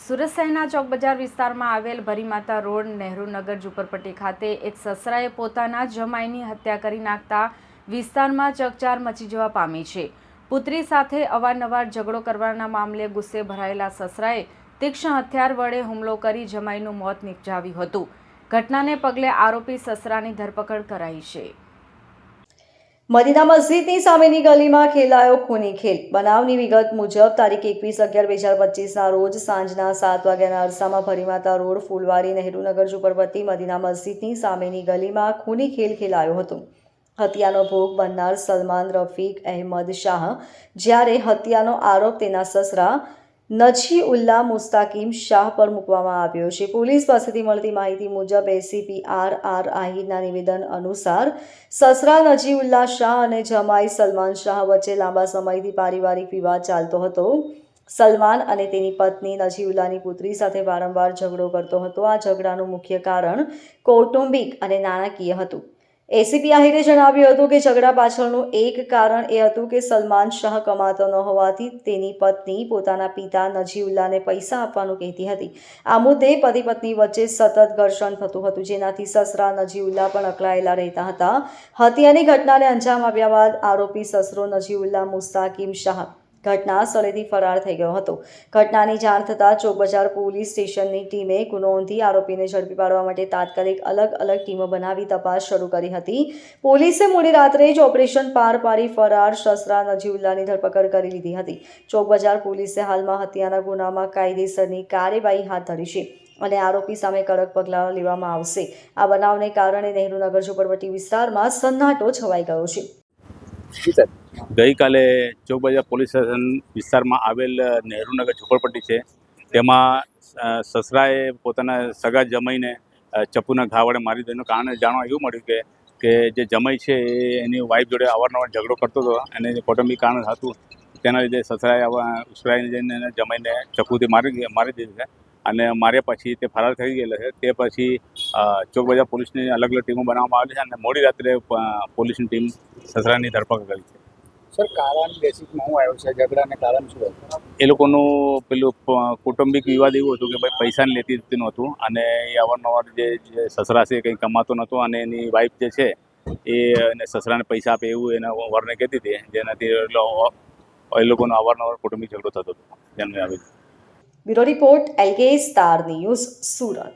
સુરત શહેરના ચોક બજાર વિસ્તારમાં આવેલ ભરીમાતા રોડ નહેરુનગર ઝુંપડપટ્ટી ખાતે એક સસરાએ પોતાના જમાઈની હત્યા કરી નાખતા વિસ્તારમાં ચકચાર મચી જવા પામી છે. પુત્રી સાથે અવારનવાર ઝઘડો કરવાના મામલે ગુસ્સે ભરાયેલા સસરાએ તીક્ષ્ણ હથિયાર વડે હુમલો કરી જમાઈનું મોત નિપજાવ્યું હતું. ઘટનાને પગલે આરોપી સસરાની ધરપકડ કરાઈ છે. મદીના મસ્જિદની સામેની ગલીમાં ખેલાયો ખૂની ખેલ. બનાવની વિગત મુજબ તારીખ એકવીસ અગિયાર બે હજાર પચીસના રોજ સાંજના સાત વાગ્યાના અરસામાં ભરીમાતા રોડ, ફૂલવારી નહેરુનગર ઝુંપડપટ્ટી, મદીના મસ્જિદની સામેની ગલીમાં ખૂની ખેલ ખેલાયો હતો. હત્યાનો ભોગ બનનાર સલમાન રફીક અહેમદ શાહ જ્યારે હત્યાનો આરોપ તેના સસરા નજી ઉલ્લા મુસ્તાકીમ શાહ પર મૂકવામાં આવ્યો છે. પોલીસ પાસેથી મળતી માહિતી મુજબ એસીપી આર આર આહિરના નિવેદન અનુસાર સસરા નજીઉલ્લા શાહ અને જમાઈ સલમાન શાહ વચ્ચે લાંબા સમયથી પારિવારિક વિવાદ ચાલતો હતો. સલમાન અને તેની પત્ની નજીઉલ્લાની પુત્રી સાથે વારંવાર ઝઘડો કરતો હતો. આ ઝઘડાનું મુખ્ય કારણ કૌટુંબિક અને નાણાકીય હતું. એસીપી આહિરે જણાવ્યું હતું કે ઝઘડા પાછળનું એક કારણ એ હતું કે સલમાન શાહ કમાતો ન હોવાથી તેની પત્ની પોતાના પિતા નજીઉલ્લાને પૈસા આપવાનું કહેતી હતી. આ મુદ્દે પતિ પત્ની વચ્ચે સતત ઘર્ષણ થતું હતું. જેનાથી સસરા નજીઉલ્લા પણ અકળાયેલા રહેતા હતા. હત્યાની ઘટનાને અંજામ આપ્યા બાદ આરોપી સસરો નજીઉલ્લા મુસ્તાકીમ શાહ ઘટના સ્થળેથી ફરાર થઈ ગયો હતો. ઘટનાની જાણ થતાં ચોકબજાર પોલીસ સ્ટેશનની ટીમે ગુનો નોંધી આરોપીને ઝડપી પાડવા માટે તાત્કાલિક અલગ અલગ ટીમો બનાવી તપાસ શરૂ કરી હતી. પોલીસે મોડી રાત્રે જ ઓપરેશન પાર પાડી ફરાર શસરા નજીઉલ્લાની ધરપકડ કરી લીધી હતી. ચોકબજાર પોલીસે હાલમાં હત્યાના ગુનામાં કાયદેસરની કાર્યવાહી હાથ ધરી છે અને આરોપી સામે કડક પગલાં લેવામાં આવશે. આ બનાવને કારણે નહેરુનગર ઝુંપડપટ્ટી વિસ્તારમાં સન્નાટો છવાઈ ગયો છે. ગઈકાલે ચોકબજાર પોલીસ સ્ટેશન વિસ્તારમાં આવેલ નહેરુનગર ઝુંપડપટ્ટી છે. તેમાં સસરાએ પોતાના સગા જમાઈને ચપ્પુના ઘા વડે મારી દીધું કારણે જાણવા એવું મળ્યું કે કે જે જમાઈ છે એ એની વાઈફ જોડે અવારનવાર ઝઘડો કરતો હતો અને કૌટુંબિક કારણ હતું. તેના લીધે સસરાએ આવા ઉશ્કેરાઈને જઈને એને જમાઈને ચપ્પુથી મારી મારી દીધી છે. અને માર્યા પછી તે ફરાર થઈ ગયેલા છે. તે પછી ચોકબજાર પોલીસની અલગ અલગ ટીમો બનાવવામાં આવી છે અને મોડી રાત્રે પોલીસની ટીમ સસરાની ધરપકડ કરી છે. સર કારણ બેસિકમાં હું આવ્યો છે ઝઘડાને કારણ શું એ લોકોનું પેલું કૌટુંબિક વિવાદ એવું હતું કે ભાઈ પૈસાને લેતી જતી નહોતું અને એ અવારનવાર જે જે સસરા છે કંઈ કમાતો નહોતો અને એની વાઈફ જે છે એ એને સસરાને પૈસા આપે એવું એના વરને કહેતી હતી જેનાથી એ લોકોનો અવારનવાર કૌટુંબિક ઝઘડો થતો હતો. જન્મે આવે. Bureau report L K star news Surat.